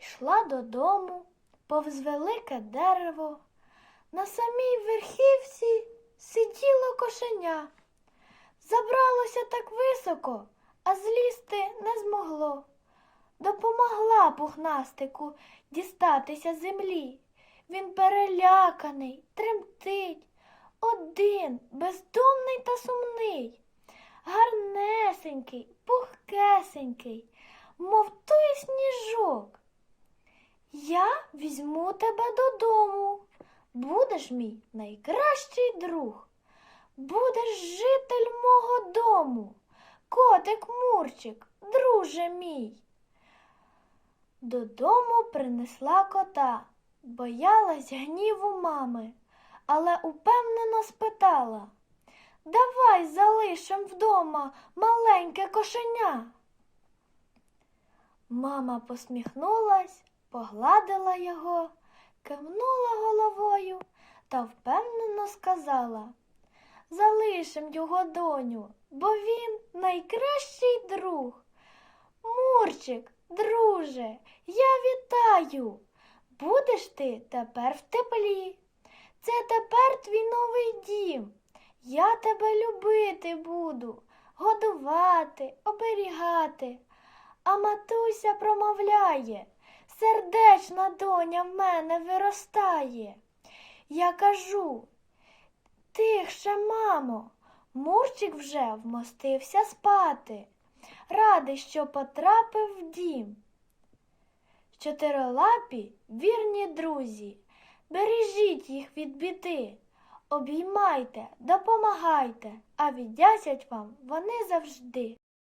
Йшла додому, повз велике дерево. На самій верхівці сиділо кошеня. Забралося так високо, а злізти не змогло. Допомогла пухнастику дістатися землі. Він переляканий, тремтить, один, бездомний та сумний, гарнесенький, пухкесенький, мов той сніжок. Я візьму тебе додому. Будеш мій найкращий друг. Будеш житель мого дому, котик Мурчик, друже мій. Додому принесла кота, боялась гніву мами, але упевнено спитала Давай залишим вдома маленьке кошеня. Мама посміхнулась, погладила його, кивнула головою та впевнено сказала Залишим його доню, бо він найкращий друг. Мурчик, друже, я вітаю. Будеш ти тепер в теплі. Це тепер твій новий дім. Я тебе любити буду, годувати, оберігати. А матуся промовляє, сердечна доня в мене виростає. Я кажу, тихше, мамо, Мурчик вже вмостився спати. Радий, що потрапив в дім. Чотирилапі вірні друзі, бережіть їх від біди, обіймайте, допомагайте, а віддячать вам вони завжди.